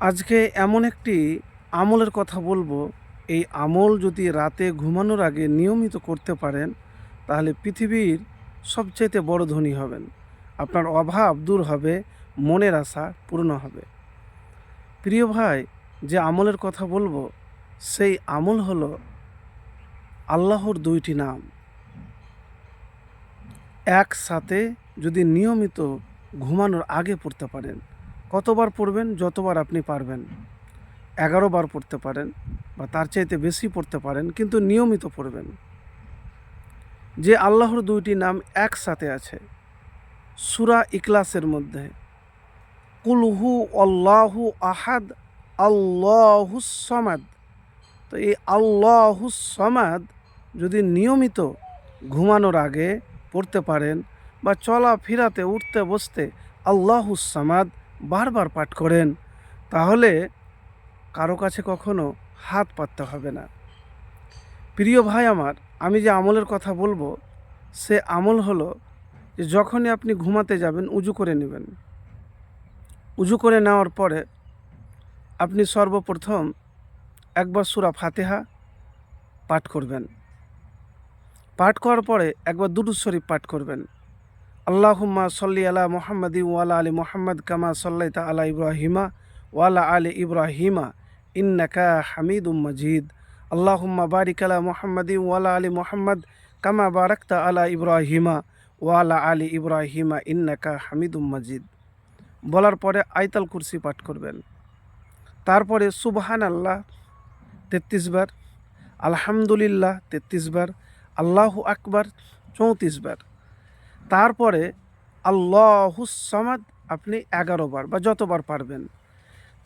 আজকে এমন একটি আমলের কথা বলব। এই আমল যদি রাতে ঘুমানোর আগে নিয়মিত করতে পারেন, তাহলে পৃথিবীর সবচাইতে বড় ধনী হবেন। আপনার অভাব দূর হবে, মনের আশা পূর্ণ হবে। প্রিয় ভাই, যে আমলের কথা বলব, সেই আমল হলো আল্লাহর দুইটি নাম। একসাথে যদি নিয়মিত ঘুমানোর আগে পড়তে পারেন কতবার পড়বেন, যতবার আপনি পারবেন। এগারো বার পড়তে পারেন বা তার চাইতে বেশি পড়তে পারেন, কিন্তু নিয়মিত পড়বেন। যে আল্লাহর দুইটি নাম একসাথে আছে, সুরা ইকলাসের মধ্যে কুলহু আল্লাহু আহাদ সমাদ। তো এই সমাদ যদি নিয়মিত ঘুমানোর আগে পড়তে পারেন বা চলা ফিরাতে উঠতে বসতে আল্লাহু সামাদ বারবার পাঠ করেন, তাহলে কারও কাছে কখনো হাত পাততে হবে না। প্রিয় ভাই আমার, আমি যে আমলের কথা বলব, সে আমল হলো যে যখনই আপনি ঘুমাতে যাবেন, উজু করে নেবেন। উজু করে নেওয়ার পরে আপনি সর্বপ্রথম একবার সুরা ফাতেহা পাঠ করবেন। পাঠ করার পরে একবার দুরুদ শরীফ পাঠ করবেন। আল্লাহুম্মা সল্লি আলা মোহাম্মদি ওয়ালা আলী মোহাম্মদ কামা সল্লাইতা আলা ইব্রাহিমা ওয়ালা আলী ইব্রাহিমা ইন্নাকা হামিদুম মজিদ। আল্লাহুম্মা বারিক আলা মোহাম্মদি ওয়ালা আলী মোহাম্মদ কামা বারাকতা আলা ইব্রাহিমা ওয়ালা আলী ইব্রাহিমা ইন্নাকা হামিদুম মজিদ। বলার পরে আইতাল কুরসি পাঠ করবেন। তারপরে সুবহান আল্লাহ তেত্রিশ বার, আলহামদুলিল্লাহ তেত্রিশ বার, আল্লাহু আকবার চৌত্রিশ বার। তারপরে আল্লাহুসামাদ আপনি এগারো বার বা যতবার পারবেন।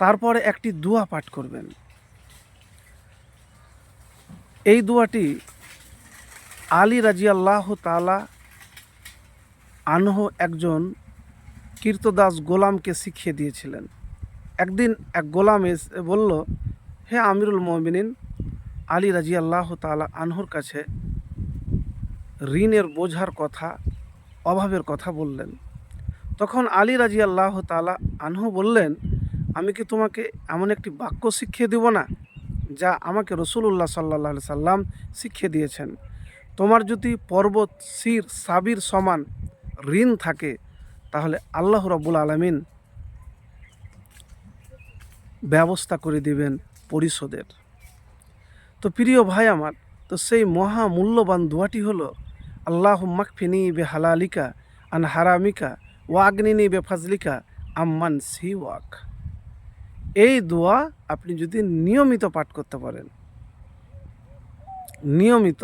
তারপরে একটি দোয়া পাঠ করবেন। এই দোয়াটি আলী রাজি আল্লাহ তালা আনহ একজন কীর্তদাস গোলামকে শিখিয়ে দিয়েছিলেন। একদিন এক গোলাম এসে, বলল, হে আমিরুল মমিনিন, আলী রাজি আল্লাহ তালা আনহর কাছে ঋণের বোঝার কথা অভাবের কথা বললেন। তখন আলী রাজি আল্লাহ তালা আনহু বললেন, আমি কি তোমাকে এমন একটি বাক্য শিখিয়ে দেব না, যা আমাকে রসুল্লাহ সাল্লাহ সাল্লাম শিখিয়ে দিয়েছেন? তোমার যদি পর্বত শির সাবির সমান ঋণ থাকে, তাহলে আল্লাহ রব্বুল আলমিন ব্যবস্থা করে দিবেন পরিশোধের। তো প্রিয় ভাই আমার, তো সেই মহামূল্যবান দোয়াটি হলো আল্লাহ মাকফিনি বে হালালিকা আন হারামিকা ওয়াগনিনি বে ফাজলিকা আম্মান সি ওয়াক এই দোয়া আপনি যদি নিয়মিত পাঠ করতে পারেন, নিয়মিত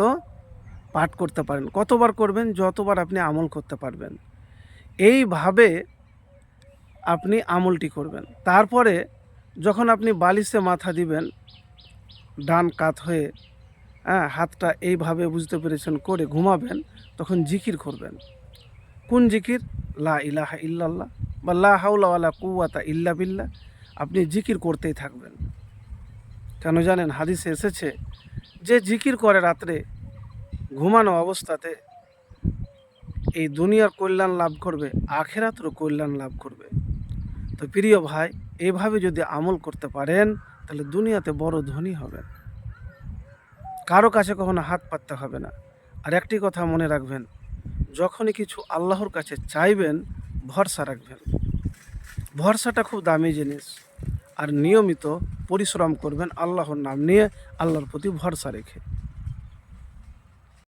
পাঠ করতে পারেন, কতবার করবেন, যতবার আপনি আমল করতে পারবেন, এইভাবে আপনি আমলটি করবেন। তারপরে যখন আপনি বালিশে মাথা দিবেন, ডান কাত হয়ে হ্যাঁ হাতটা এইভাবে বুঝতে পেরেছেন, করে ঘুমাবেন, তখন জিকির করবেন। কোন জিকির? লা ইলাহা ইল্লাল্লাহ বা লা হাউলা ওয়ালা কুয়াতা ইল্লা বিল্লাহ। আপনি জিকির করতেই থাকবেন। কেন জানেন? হাদিসে এসেছে, যে জিকির করে রাত্রে ঘুমানো অবস্থাতে, এই দুনিয়ার কল্যাণ লাভ করবে, আখেরাতেরও কল্যাণ লাভ করবে। তো প্রিয় ভাই এইভাবে যদি আমল করতে পারেন, তাহলে দুনিয়াতে বড় ধনী হবেন। কারও কাছে কখনো হাত পাততে হবে না। আর একটি কথা মনে রাখবেন, যখনই কিছু আল্লাহর কাছে চাইবেন, ভরসা রাখবেন। ভরসাটা খুব দামি জিনিস, আর নিয়মিত পরিশ্রম করবেন আল্লাহর নাম নিয়ে, আল্লাহর প্রতি ভরসা রেখে।